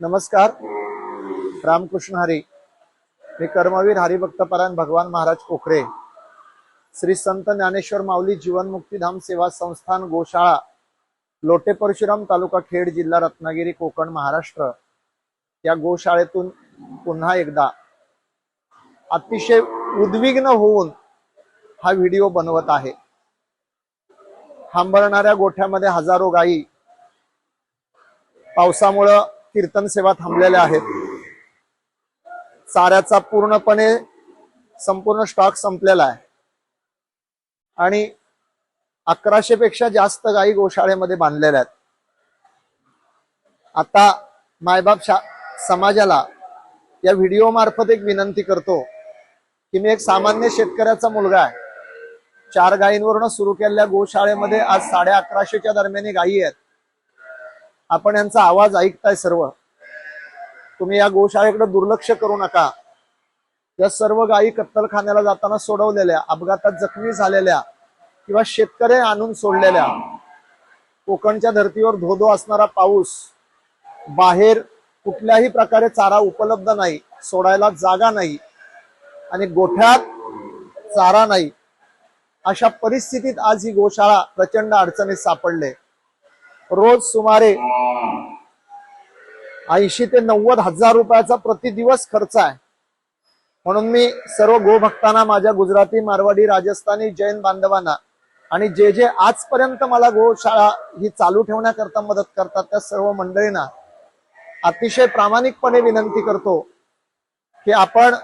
नमस्कार. रामकृष्ण हरी. मी कर्मवीर हरिभक्तपरायण भगवान महाराज कोखरे. श्री संत ज्ञानेश्वर माऊली जीवनमुक्तीधाम सेवा संस्थान गोशाळा लोटे परशुराम तालुका खेड जिल्हा रत्नागिरी कोकण महाराष्ट्र. या गोशाळेतून पुन्हा एकदा अतिशय उद्विग्न होऊन हा व्हिडिओ बनवत आहे. हांबरणाऱ्या गोठ्यामध्ये हजारो गायी. पावसामुळं कीर्तन सेवा थांबलेल्या आहेत. चाऱ्याचा पूर्णपणे संपूर्ण स्टॉक संपलेला आहे. आणि अकराशे पेक्षा जास्त गायी गोशाळेमध्ये बांधलेल्या आहेत. आता मायबाप शा समाजाला या व्हिडिओ मार्फत एक विनंती करतो की मी एक सामान्य शेतकऱ्याचा मुलगा आहे. चार गायींवरून सुरू केलेल्या गोशाळेमध्ये आज साडे अकराशेच्या दरम्यान गायी आहेत. आपण यांचा आवाज ऐकताय सर्व. तुम्ही या गोशाळेकडे दुर्लक्ष करू नका. या सर्व गायी कत्तलखान्याला जाताना सोडवलेल्या अपघातात जखमी झालेल्या किंवा शेतकरी आणून सोडलेल्या. कोकणच्या धर्तीवर धोधो असणारा पाऊस. बाहेर कुठल्याही प्रकारे चारा उपलब्ध नाही सोडायला जागा नाही आणि गोठ्यात चारा नाही. अशा परिस्थितीत आज ही गोशाळा प्रचंड अडचणीत सापडले. रोज सुमारे ऐंशी ते नव्वद हजार रुपयाचा प्रति दिवस खर्च आहे. म्हणून मी सर्व गोभक्तांना माझ्या गुजराती मारवाडी राजस्थानी जैन बांधवांना आणि जे जे आजपर्यंत मला गोशाळा ही चालू ठेवण्याकरता मदत करतात त्या सर्व मंडळींना अतिशय प्रामाणिकपणे विनंती करतो की आपण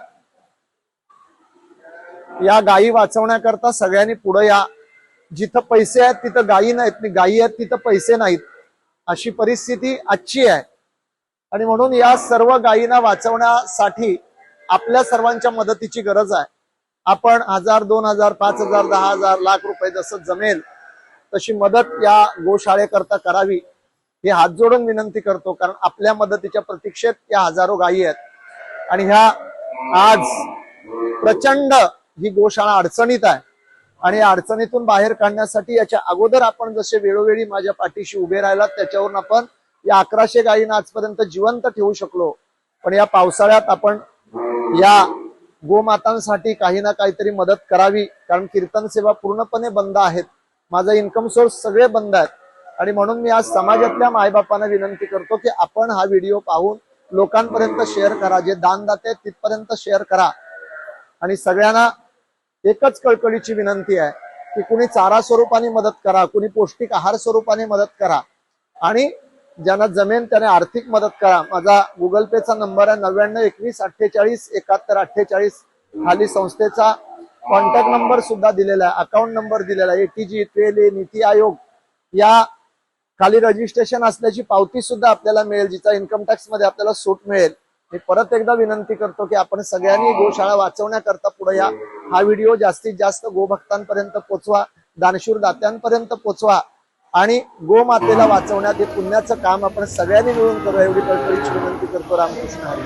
या गायी वाचवण्याकरता सगळ्यांनी पुढे या. जिथं पैसे आहेत तिथं गायी नाहीत. गायी आहेत तिथं पैसे नाहीत. अशी परिस्थिती आजची आहे. आणि म्हणून या सर्व गायींना वाचवण्यासाठी आपल्या सर्वांच्या मदतीची गरज आहे. आपण हजार दोन हजार पाच हजार दहा हजार लाख रुपये जसं जमेल तशी मदत या गोशाळेकरता करावी. हे हात जोडून विनंती करतो कारण आपल्या मदतीच्या प्रतीक्षेत या हजारो गायी आहेत. आणि ह्या आज प्रचंड ही गोशाळा अडचणीत आहे. आणि अडचणीतून बाहेर काढण्यासाठी याच्या अगोदर आपण जसे वेळोवेळी माझ्या पाठीशी उभे राहिलात त्याच्यावरून आपण या अकराशे गायींना आजपर्यंत जिवंत ठेवू शकलो. पण या पावसाळ्यात आपण या गोमातांसाठी काही ना काहीतरी मदत करावी कारण कीर्तन सेवा पूर्णपणे बंद आहेत. माझा इन्कम सोर्स सगळे बंद आहेत. आणि म्हणून मी आज समाजातल्या मायबापांना विनंती करतो की आपण हा व्हिडिओ पाहून लोकांपर्यंत शेअर करा जे दानदाते तिथपर्यंत शेअर करा. आणि सगळ्यांना एकच कळकळीची विनंती आहे की कुणी चारा स्वरूपाने मदत करा कुणी पौष्टिक आहार स्वरूपाने मदत करा. आणि ज्यांना जमेन त्याने आर्थिक मदत करा. माझा गुगल पेचा नंबर आहे नव्याण्णव एकवीस अठ्ठेचाळीस एकाहत्तर अठ्ठेचाळीस. खाली संस्थेचा कॉन्टॅक्ट नंबर सुद्धा दिलेला आहे अकाउंट नंबर दिलेला आहे. एटीजी ट्वेल नीती आयोग या खाली रजिस्ट्रेशन असल्याची पावती सुद्धा आपल्याला मिळेल जिचा इन्कम टॅक्समध्ये आपल्याला सूट मिळेल. मी परत एकदा विनंती करतो की आपण सगळ्यांनी गोशाळा वाचवण्याकरता पुढे या. हा व्हिडिओ जास्तीत जास्त गोभक्तांपर्यंत पोचवा दानशूर दात्यांपर्यंत पोचवा आणि गोमातेला वाचवण्यात हे पुण्याचं काम आपण सगळ्यांनी मिळून करू एवढी कळकळीची विनंती करतो रामकृष्ण हरी.